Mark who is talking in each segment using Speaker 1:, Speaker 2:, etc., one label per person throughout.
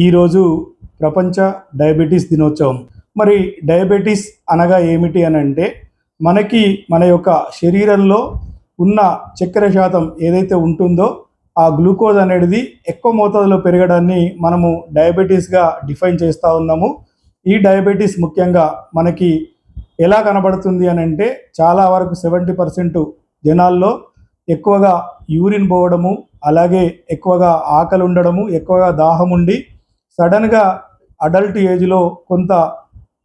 Speaker 1: ఈరోజు ప్రపంచ డయాబెటీస్ దినోత్సవం. మరి డయాబెటీస్ అనగా ఏమిటి అని అంటే మనకి మన యొక్క శరీరంలో ఉన్న చక్కెర శాతం ఏదైతే ఉంటుందో ఆ గ్లూకోజ్ అనేది ఎక్కువ మోతాదులో పెరగడాన్ని మనము డయాబెటీస్గా డిఫైన్ చేస్తూ ఉన్నాము. ఈ డయాబెటీస్ ముఖ్యంగా మనకి ఎలా కనబడుతుంది అని అంటే చాలా వరకు సెవెంటీ పర్సెంట్ జనాల్లో ఎక్కువగా యూరిన్ పోవడము అలాగే ఎక్కువగా ఆకలి ఉండడము ఎక్కువగా దాహం ఉండి సడన్గా అడల్ట్ ఏజ్లో కొంత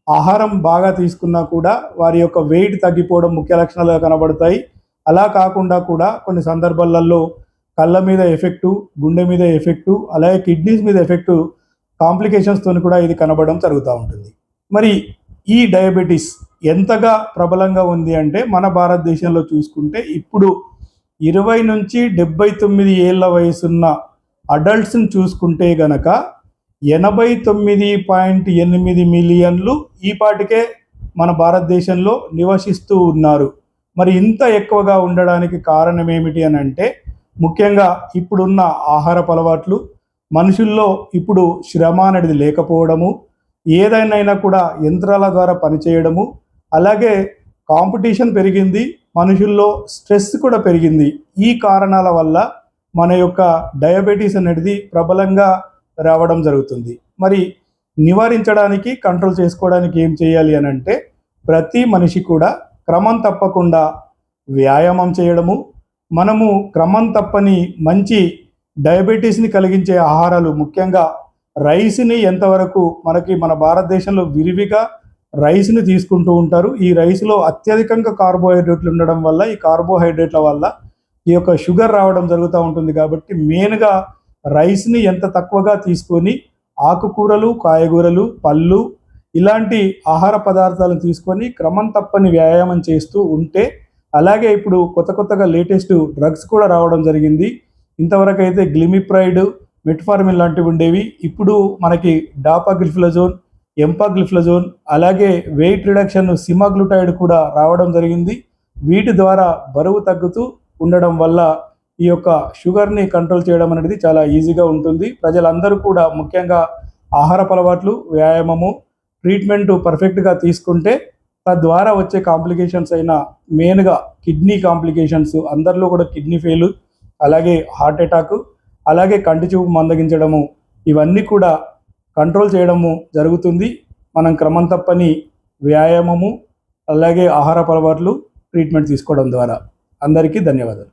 Speaker 1: ఆహారం బాగా తీసుకున్నా కూడా వారి యొక్క వెయిట్ తగ్గిపోవడం ముఖ్య లక్షణాలుగా కనబడతాయి. అలా కాకుండా కూడా కొన్ని సందర్భాలలో కళ్ళ మీద ఎఫెక్టు గుండె మీద ఎఫెక్టు అలాగే కిడ్నీస్ మీద ఎఫెక్టు కాంప్లికేషన్స్తో కూడా ఇది కనబడడం జరుగుతూ ఉంటుంది. మరి ఈ డయాబెటీస్ ఎంతగా ప్రబలంగా ఉంది అంటే మన భారతదేశంలో చూసుకుంటే ఇప్పుడు ఇరవై నుంచి డెబ్బై తొమ్మిది ఏళ్ళ వయసున్న అడల్ట్స్ని చూసుకుంటే గనక ఎనభై తొమ్మిది పాయింట్ ఎనిమిది మిలియన్లు ఈపాటికే మన భారతదేశంలో నివసిస్తూ ఉన్నారు. మరి ఇంత ఎక్కువగా ఉండడానికి కారణం ఏమిటి అని అంటే ముఖ్యంగా ఇప్పుడున్న ఆహారపు అలవాట్లు మనుషుల్లో ఇప్పుడు శ్రమ అనేది లేకపోవడము ఏదైనా కూడా యంత్రాల ద్వారా పనిచేయడము అలాగే కాంపిటీషన్ పెరిగింది మనుషుల్లో స్ట్రెస్ కూడా పెరిగింది. ఈ కారణాల వల్ల మన యొక్క డయాబెటీస్ అనేది ప్రబలంగా రావడం జరుగుతుంది. మరి నివారించడానికి కంట్రోల్ చేసుకోవడానికి ఏం చేయాలి అని అంటే ప్రతి మనిషి కూడా క్రమం తప్పకుండా వ్యాయామం చేయడము మనము క్రమం తప్పని మంచి డయాబెటీస్ని కలిగించే ఆహారాలు ముఖ్యంగా రైస్ని ఎంతవరకు మనకి మన భారతదేశంలో విరివిగా రైస్ని తీసుకుంటూ ఉంటారు. ఈ రైస్లో అత్యధికంగా కార్బోహైడ్రేట్లు ఉండడం వల్ల ఈ కార్బోహైడ్రేట్ల వల్ల ఈ యొక్క షుగర్ రావడం జరుగుతూ ఉంటుంది కాబట్టి మెయిన్గా రైస్ని ఎంత తక్కువగా తీసుకొని ఆకుకూరలు కాయగూరలు పళ్ళు ఇలాంటి ఆహార పదార్థాలను తీసుకొని క్రమం తప్పని వ్యాయామం చేస్తూ ఉంటే అలాగే ఇప్పుడు కొత్త కొత్తగా లేటెస్ట్ డ్రగ్స్ కూడా రావడం జరిగింది. ఇంతవరకు అయితే గ్లిమిప్రైడ్ మెట్ఫార్మిన్ లాంటివి ఉండేవి. ఇప్పుడు మనకి డాపాగ్లిఫ్లజోన్ ఎంపాగ్లిఫ్లజోన్ అలాగే వెయిట్ రిడక్షన్ సిమాగ్లుటైడ్ కూడా రావడం జరిగింది. వీటి ద్వారా బరువు తగ్గుతూ ఉండడం వల్ల ఈ యొక్క షుగర్ని కంట్రోల్ చేయడం అనేది చాలా ఈజీగా ఉంటుంది. ప్రజలందరూ కూడా ముఖ్యంగా ఆహార అలవాట్లు వ్యాయామము ట్రీట్మెంట్ పర్ఫెక్ట్గా తీసుకుంటే తద్వారా వచ్చే కాంప్లికేషన్స్ అయిన మెయిన్గా కిడ్నీ కాంప్లికేషన్స్ అందరిలో కూడా కిడ్నీ ఫెయిల్ అలాగే హార్ట్ అటాక్ అలాగే కంటి చూపు మందగించడము ఇవన్నీ కూడా కంట్రోల్ చేయడము జరుగుతుంది. మనం క్రమం తప్పని వ్యాయామము అలాగే ఆహార అలవాట్లు ట్రీట్మెంట్ తీసుకోవడం ద్వారా. అందరికీ ధన్యవాదాలు.